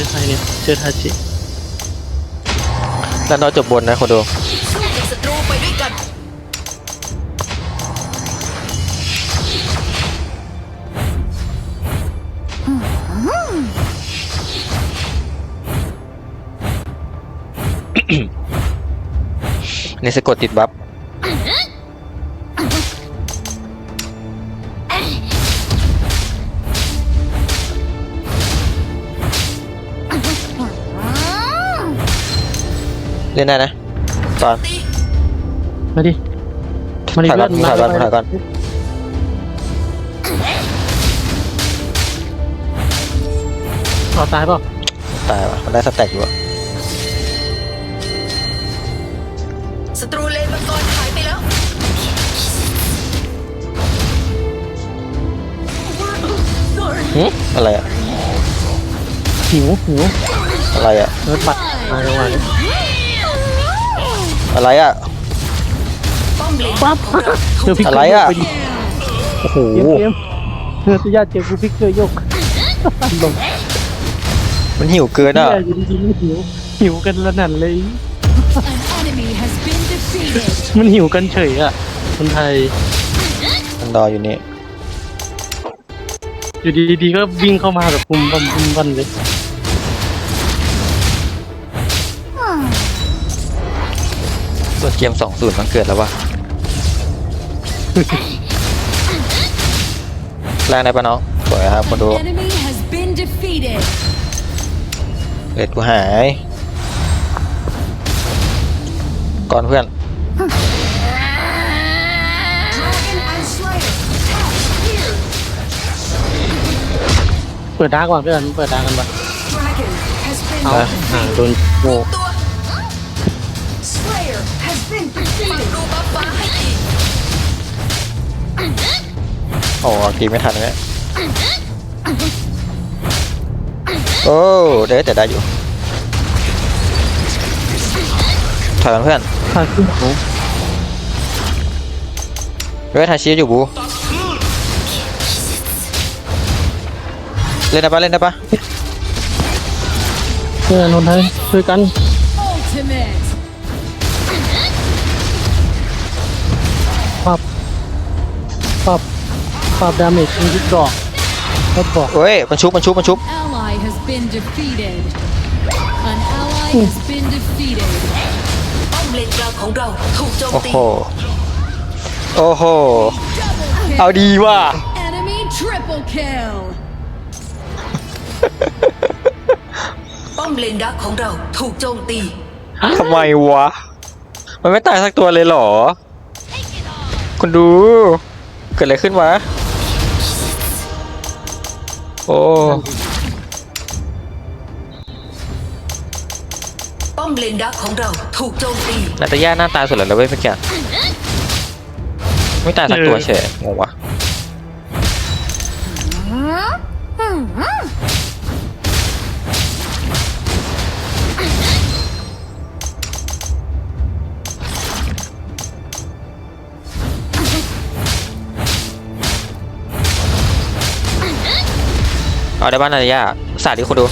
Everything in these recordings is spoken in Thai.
อใครเนี่ยเจอทาจิแล้วเราจบบนนะคนดูสู้กับศัตรูไปด้วยกันนี่สะกดติดบัฟ เล่นได้นะตอนตีมาดิ มาดิถ่ายก่อนเพื่อนถ่ายก่อนมาถ่ายก่อนเอาตายเปล่าตายว่ะมันได้สแต็กอยู่อะศัตรูเลนมังกรหายไปแล้ว หึอะไรอะหิวหิวอะไรอะ เออปัดมาจังหวะนี้ อะไรอะป้อมเลนปั๊บเจอพิกเกอร์อะไรอะโยกปดิโอ้โห เกมเกมเธอสุดยอดเจอกูพิกเกอร์โยกลงมันหิวเกินอะเหี้ยอยู่ดีๆมันหิวหิวกันระนั่นเลย An enemy has been defeated. มันหิวกันเฉยอะ คนไทย มันรออยู่นี่ อยู่ดีๆก็วิ่งเข้ามาแบบปุ่มบัมปุ่มบันเลย ส่วนเกมสองศูนย์มันเกิดแล้ววะแรงได้ปะน้องสวยครับคนดู An enemy has been defeated. เลดกูหาย ก่อนเพื่อน Dragon and Slayer. เปิดดาร์กก่อนเพื่อนเปิดดาร์กกันปะ Dragon has been เอาห่างโดนโง่ตัว โอ้ตีไม่ทันเลยโอ้เด้แต่ได้อยู่ถอยกันเพื่อนข้าขึ้นโอ้เว้ยทาชีอยู่บูเล่นได้ปะเล่นได้ปะเพื่อนคนไทยช่วยกัน Ultimate. ปรับปรับ ปรับดาเมจทุกดอกก็บอกเฮ้ยมันชุบมันชุบมันชุบ Ally has been defeated. An ally has been defeated. ป้อมเลนกลางของเราถูกโจมโอ้ตี โห โอ้โห Double เอา kill. ดีว่ะ Enemy triple kill. ป้อมเลนดักของเราถูกโจมตี ทำไมวะ มันไม่ตายสักตัวเลยเหรอ คุณดู เกิดอะไรขึ้นวะ โอ้ป้อมเลนดักของเราถูกโจมตี นาตาย่าหน้าตาสุดเลยเว้ยเมื่อกี้ไม่ตายสักตัวเฉยงงวะ เอาได้บ้านนาตาย่าสาดดิคุณดู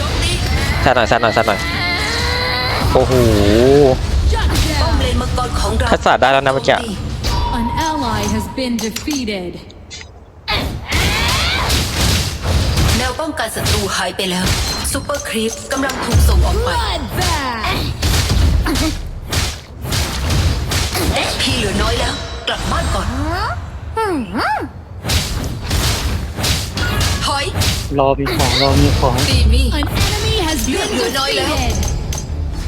สาดหน่อยสาดหน่อยสาดหน่อยโอ้โห Shut ป้อม down. เลนมังกรของเราถ้าสาดได้แล้วนะเมื่อกี้ An ally has been defeated. แนวป้องกันศัตรูหายไปแล้วซูเปอร์ครีปกำลังถูกส่งออกไป Bloodbath. XP เหลือน้อยแล้ว กลับบ้านก่อน รอมีของรอมีของดีมี่ An enemy has been You're not defeated.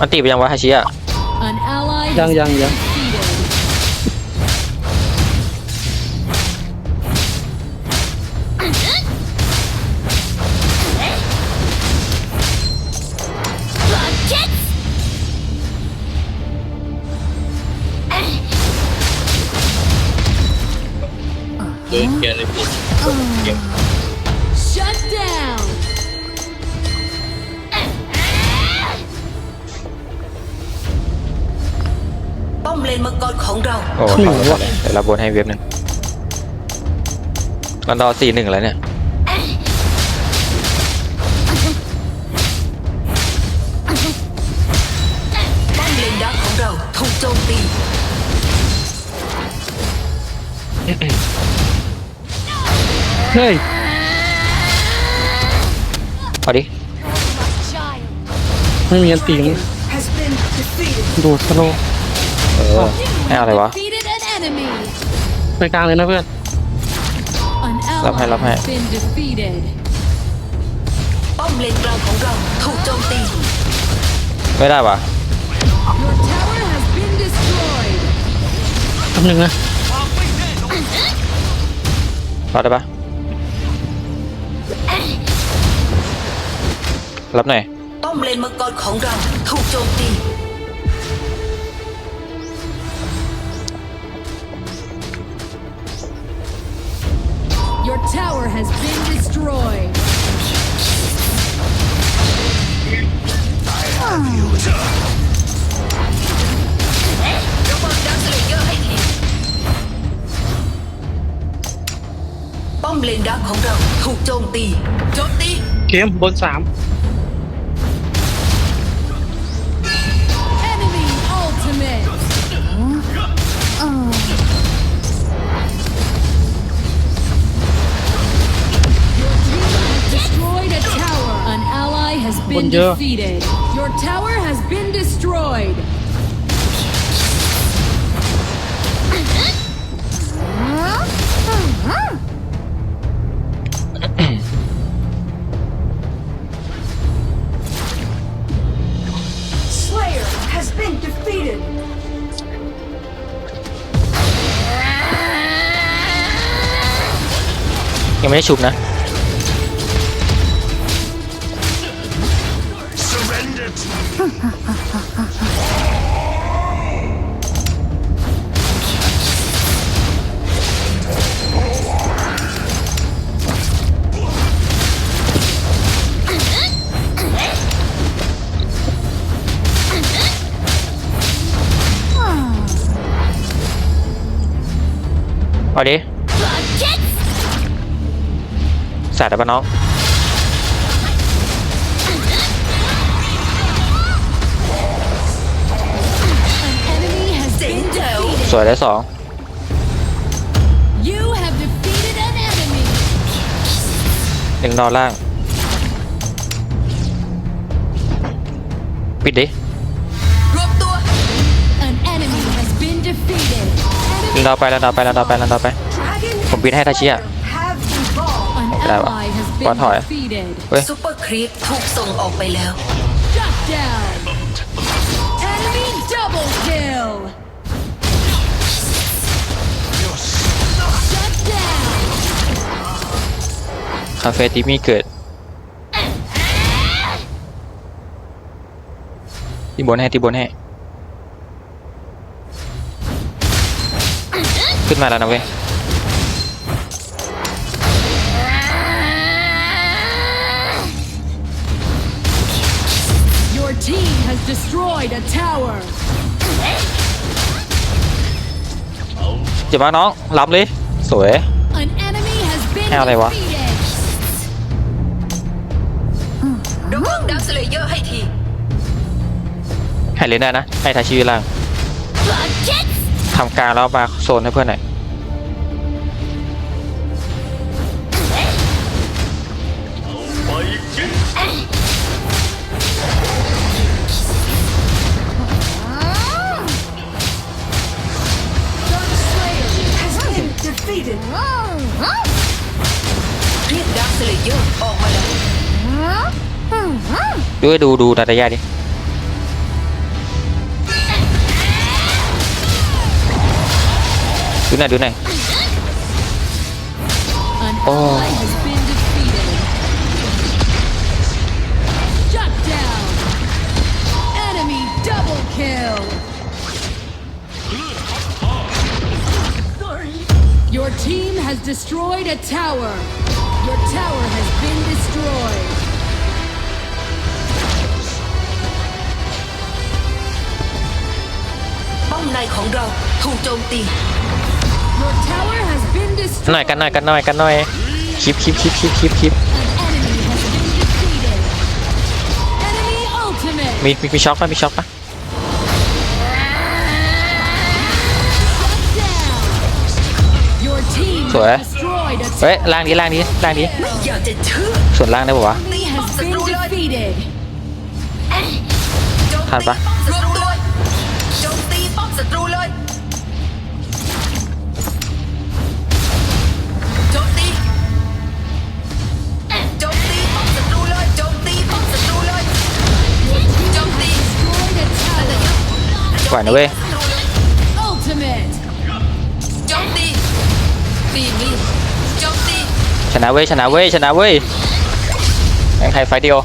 มันตีไปยังวะฮาชิอะ An ally ยัง has ยัง been ยัง defeated. เดินเกียร์เลยพี่ Shut ของเราโอ้ถูกว่ะ เดี๋ยวรับบนให้เว็บหนึ่งมันรอสี่หนึ่งแล้วเนี่ย ป้อนเลนดาของเราถูกโจมตี เฮ้ย เอดิ ไม่มีอันตีน has been ดูสโลเออ ให้เอาอะไรวะ Defeated an enemy. ไปกลางเลยนะเพื่อน An Lắp hai, ally lắp hai. has been defeated. ป้อมเลนกลางของเราถูกโจมตี ไม่ได้ปะ Your tower has been destroyed. คำหนึ่งนะรับได้ปะรับหน่อยป้อมเลนมังกรของเราถูกโจมตี ป้อมเลนดักของเราถูกโจมตีโจมตี เกมบนสาม Enemy ultimate. Your team has destroyed a tower. An ally has been Buen día. defeated. Your tower has been destroyed. Slayer has been defeated. ยังไม่ได้ชุบนะ เอาดิสาดได้ปะน้อง An enemy has been defeated. สวยได้สอง You have defeated an enemy. หนึ่งนอนล่าง ปิดดิรวมตัว An enemy has been defeated. หนึ่ง Enemy นอนไปแล้วนอนไปแล้วนอนไปแล้วนอนไป Dragon ผมปิดให้ทาชิอะ have evolved. An Bravo. ally has Quá been thỏi. defeated. เฮ้ยซูเปอร์ครีปถูกส่งออกไปแล้ว Shut down. Enemy double kill. Shut down. คาเฟ่ที่มีเกิดที่บนให้ที่บนให้ ขึ้นมาแล้วนะเว้ย Your team has destroyed a tower. เจ็บมากน้องรับเลย สวย An enemy has been ให้เอาอะไรวะ defeated. ระวังดักสเลเยอร์ให้ทีให้เล่นได้นะ ให้ทาชิวิล่าง ทำการแล้วมาโซนให้เพื่อนหน่อยด้วยดูดูดาตายาดิ ดูหน่อยดูหน่อย An Oh. ally has been defeated. Shut down. Enemy double kill. Your team has destroyed a tower. Your tower has been destroyed. ป้อมในของเราถูกโจมตี หน่อยกันหน่อยกันหน่อยกันหน่อยคลิปคลิปคลิปคลิปคลิปคลิปมีมีมีช็อคปะมีช็อคปะสวยเฮ้ยล่างนี้ล่างนี้ล่างนี้ส่วนล่างได้ปะวะทันปะ ไหวนะเว้ยชนะเว้ยชนะเว้ยชนะเว้ยแม่งไทยไฟเดียว